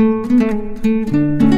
う。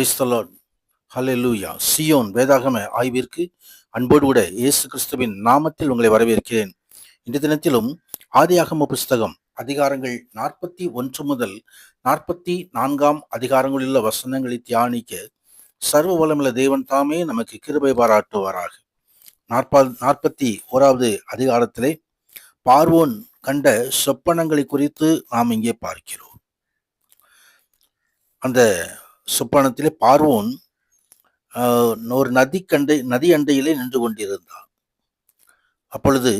price hallelujah Zion வேதாகம ஆய்விற்கு அன்போடு கூட இயேசு கிறிஸ்துவின் நாமத்தில் உங்களை வரவேற்கிறேன். இந்த தினத்திலும் ஆதியாகம புஸ்தகம் அதிகாரங்கள் நாற்பத்தி ஒன்று முதல் நாற்பத்தி நான்காம் அதிகாரங்களில் உள்ள வசனங்களை தியானிக்க சர்வ வளமுள்ள தேவன் தாமே நமக்கு கிருபை பாராட்டுவாராக. நாற்பா நாற்பத்தி ஓராவது அதிகாரத்திலே பார்வோன் கண்ட சொப்பனங்களை குறித்து நாம் இங்கே பார்க்கிறோம். அந்த சொப்பனத்திலே பார்வோன் ஒரு நதிக்கண்டை நதி அண்டையிலே நின்று கொண்டிருந்தான். அப்பொழுது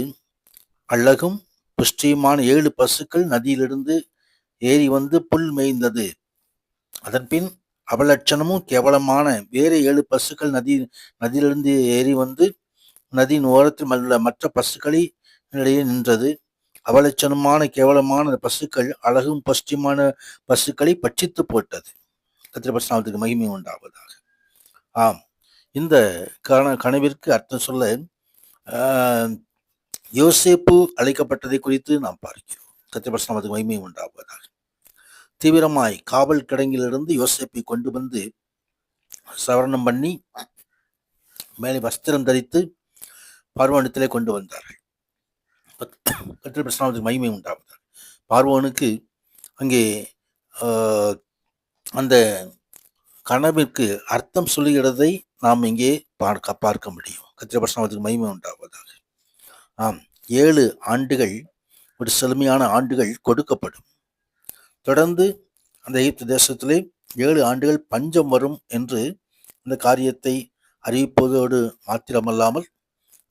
அழகும் புஷ்டியுமான ஏழு பசுக்கள் நதியிலிருந்து ஏறி வந்து புல் மேய்ந்தது. அதன்பின் அவலட்சணமும் கேவலமான வேறு ஏழு பசுக்கள் நதி நதியிலிருந்து ஏறி வந்து நதியின் ஓரத்தில் உள்ள மற்ற பசுக்களை இடையே நின்றது. அவலட்சணமான கேவலமான பசுக்கள் அழகும் பஷ்டியுமான பசுக்களை பட்சித்து போட்டது. கத்திரபட்சநாமத்துக்கு மகிமை உண்டாவதாக. ஆம். இந்த கன கனவிற்கு அர்த்தம் சொல்ல யோசேப்பு அழைக்கப்பட்டதை குறித்து நாம் பார்க்கிறோம். கத்திரபட்சநாமத்துக்கு மகிமை உண்டாவதாக. தீவிரமாய் காவல் கிடங்கிலிருந்து யோசேப்பை கொண்டு வந்து சவரணம் பண்ணி மேலே வஸ்திரம் தரித்து பார்வனத்திலே கொண்டு வந்தார்கள். கத்திரபட்சநாமத்துக்கு மகிமை உண்டாவதாக. பார்வோனுக்கு அங்கே அந்த கனவிற்கு அர்த்தம் சொல்லுகிறதை நாம் இங்கே பார்க்க பார்க்க முடியும். கத்திரபட்சநாமத்துக்கு மகிமை உண்டாவதாக. ஆம் ஏழு ஆண்டுகள் ஒரு செழுமையான ஆண்டுகள் கொடுக்கப்படும். தொடர்ந்து அந்த எகிப்து தேசத்திலே ஏழு ஆண்டுகள் பஞ்சம் வரும் என்று இந்த காரியத்தை அறிவிப்பதோடு மாத்திரமல்லாமல்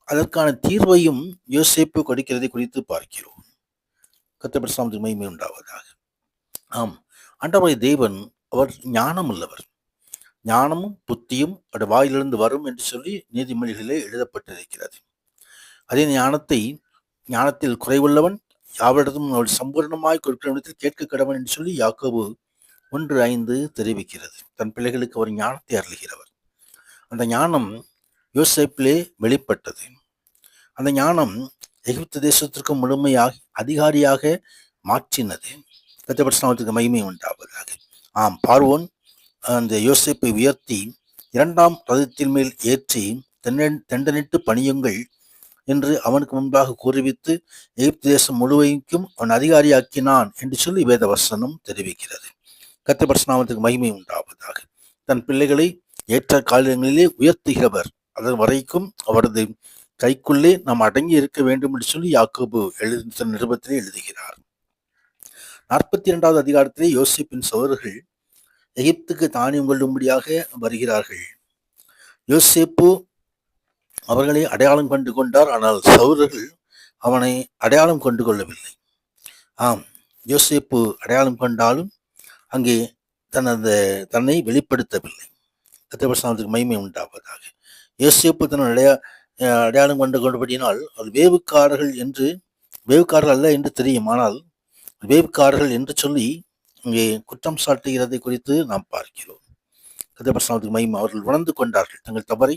அதற்கான தீர்வையும் யோசிப்பு கொடுக்கிறதை குறித்து பார்க்கிறோம். கத்திரபட்சநாமத்துக்கு மகிமை உண்டாவதாக. ஆம் ஆண்டவரை தேவன் அவர் ஞானம் உள்ளவர் ஞானமும் புத்தியும் அவர் வாயிலிருந்து வரும் என்று சொல்லி நீதிமொழிகளிலே எழுதப்பட்டிருக்கிறது. அதே ஞானத்தை ஞானத்தில் குறைவுள்ளவன் யாவரிடத்தும் அவள் சம்பூர்ணமாய் கொடுக்கிற இடத்தில் கேட்க கடவன் என்று சொல்லி யாக்கோபு ஒன்று ஐந்து தெரிவிக்கிறது. தன் பிள்ளைகளுக்கு அவர் ஞானத்தை அருளுகிறவர். அந்த ஞானம் யோசிப்பிலே வெளிப்பட்டது. அந்த ஞானம் எகிப்து தேசத்திற்கு முழுமையாக அதிகாரியாக மாற்றினது. கத்தபட்சநாமத்துக்கு மகிமை உண்டாவதாக. ஆம் பார்வோன் அந்த யோசிப்பை உயர்த்தி இரண்டாம் ரதத்தின் மேல் ஏற்றி தென்னெண் தெண்டனிட்டு பணியுங்கள் என்று அவனுக்கு முன்பாக கூறுவித்து எகிப்து தேசம் முழுவதைக்கும் அவன் அதிகாரியாக்கினான் என்று சொல்லி வேத வசனம் தெரிவிக்கிறது கத்திரபட்சநாமத்துக்கு மகிமை உண்டாவதாக. தன் பிள்ளைகளை ஏற்ற காலங்களிலே உயர்த்துகிறவர். அதன் வரைக்கும் அவரது கைக்குள்ளே நாம் அடங்கி இருக்க வேண்டும் என்று சொல்லி யாக்கோபு எழுதி தன் நிருபத்திலே எழுதுகிறார். நாற்பத்தி இரண்டாவது அதிகாரத்திலே யோசிப்பின் சோழர்கள் எகிப்துக்கு தானியம் கொள்ளும்படியாக வருகிறார்கள். யோசிப்பு அவர்களை அடையாளம் கண்டு கொண்டார் ஆனால் சௌரர்கள் அவனை அடையாளம் கொண்டு கொள்ளவில்லை. ஆம் யோசிப்பு அடையாளம் கண்டாலும் அங்கே தனது தன்னை வெளிப்படுத்தவில்லை. கத்திரபட்சத்துக்கு மகிமை உண்டாவதாக. யோசிப்பு தன் அடையா அடையாளம் கண்டு கொண்டபடியினால் அது வேவுக்காரர்கள் என்று வேவுக்காரர்கள் அல்ல என்று தெரியும். ஆனால் விவேக்காரர்கள் என்று சொல்லி இங்கே குற்றம் சாட்டுகிறதை குறித்து நாம் பார்க்கிறோம். கதிரபட்சத்துக்கு மையம் அவர்கள் உணர்ந்து கொண்டார்கள். தங்கள் தவறை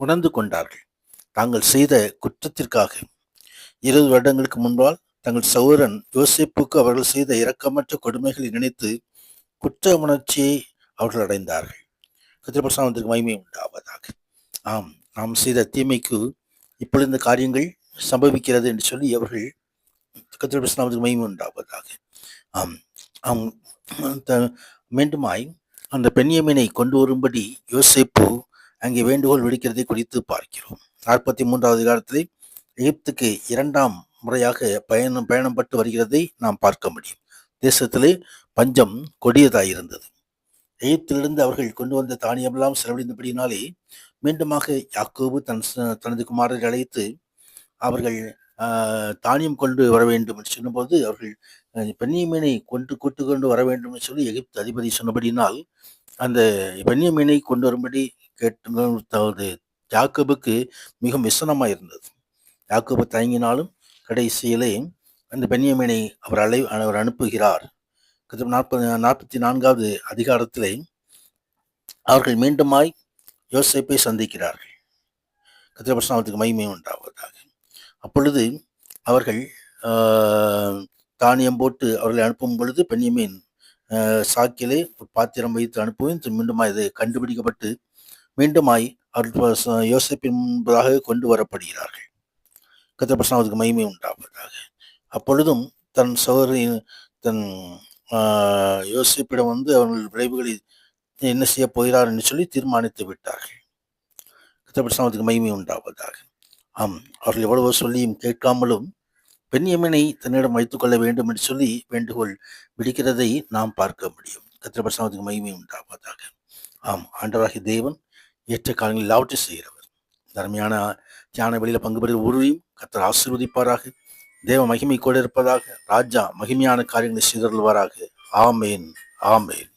உணர்ந்து கொண்டார்கள். தாங்கள் செய்த குற்றத்திற்காக இருபது வருடங்களுக்கு முன்பால் தங்கள் சௌரன் யோசிப்புக்கு அவர்கள் செய்த இரக்கமற்ற கொடுமைகளை நினைத்து குற்ற உணர்ச்சியை அவர்கள் அடைந்தார்கள். கதிரபட்சத்துக்கு மகிமை உண்டாவதாக. ஆம் நாம் செய்த தீமைக்கு இப்பொழுது இந்த காரியங்கள் சம்பவிக்கிறது என்று சொல்லி அவர்கள் கத்திரபிரசனாவதுக்கு மகிமை உண்டாவதாக ஆம் ஆம் த- மீண்டுமாய் அந்த பெண்யமீனை கொண்டு வரும்படி யோசிப்பு அங்கே வேண்டுகோள் விடுக்கிறதை குறித்து பார்க்கிறோம் நாற்பத்தி மூன்றாவது காலத்தில் எகிப்துக்கு இரண்டாம் முறையாக பயணம் பயணப்பட்டு வருகிறதை நாம் பார்க்க முடியும். தேசத்திலே பஞ்சம் கொடியதாயிருந்தது எகிப்திலிருந்து அவர்கள் கொண்டு வந்த தானியமெல்லாம் செலவழிந்தபடினாலே மீண்டுமாக யாக்கோபு தன் தனது குமாரரை அழைத்து அவர்கள் தானியம் கொண்டு வர வேண்டும் என்று சொன்னபோது அவர்கள் பெண்ணியமீனை கொண்டு கூட்டு கொண்டு வர வேண்டும் என்று சொல்லி எகிப்து அதிபதி சொன்னபடினால் அந்த பென்னியமீனை கொண்டு வரும்படி கேட்டு அதாவது யாக்கோபுக்கு மிக விசனமாக இருந்தது. யாக்கோபு தயங்கினாலும் கடைசியிலே அந்த பெண்ணியமீனை அவர் அலை அவர் அனுப்புகிறார். நாற்பது நாற்பத்தி நான்காவது அதிகாரத்திலே அவர்கள் மீண்டுமாய் யோசிப்பை சந்திக்கிறார்கள். கத்திரபட்சநாமத்துக்கு மகிமை உண்டாவதாக. அப்பொழுது அவர்கள் தானியம் போட்டு அவர்களை அனுப்பும் பொழுது பெண்ணியமீன் சாக்கிலே ஒரு பாத்திரம் வைத்து அனுப்புவேன். மீண்டும் மீண்டுமாய் இது கண்டுபிடிக்கப்பட்டு மீண்டுமாய் அவர்கள் யோசிப்பின் முன்பதாக கொண்டு வரப்படுகிறார்கள். கத்திரபட்சநாமத்துக்கு மகிமை உண்டாவதாக. அப்பொழுதும் தன் சோதரின் தன் யோசிப்பிடம் வந்து அவர்கள் விளைவுகளை என்ன செய்ய போகிறார் என்று சொல்லி தீர்மானித்து விட்டார்கள். கத்திரபட்சநாமத்துக்கு மகிமை உண்டாவதாக. ஆம் அவர்கள் எவ்வளவோ சொல்லியும் கேட்காமலும் பெண்யமீனை தன்னிடம் வைத்துக் கொள்ள வேண்டும் என்று சொல்லி வேண்டுகோள் விடுக்கிறதை நாம் பார்க்க முடியும். கத்திரபிரசாமத்துக்கு மகிமை உண்டாவதாக. ஆம் ஆண்டவராகிய தேவன் ஏற்ற காலங்களில் எல்லாவற்றையும் செய்கிறவர். தர்மையான தியான வெளியில் பங்கு பெறுகிற ஒருவரையும் கத்தர் ஆசீர்வதிப்பாராக. தேவ மகிமை கூட இருப்பதாக ராஜா மகிமையான காரியங்களை செய்தருள்வாராக. ஆமேன் ஆமேன்.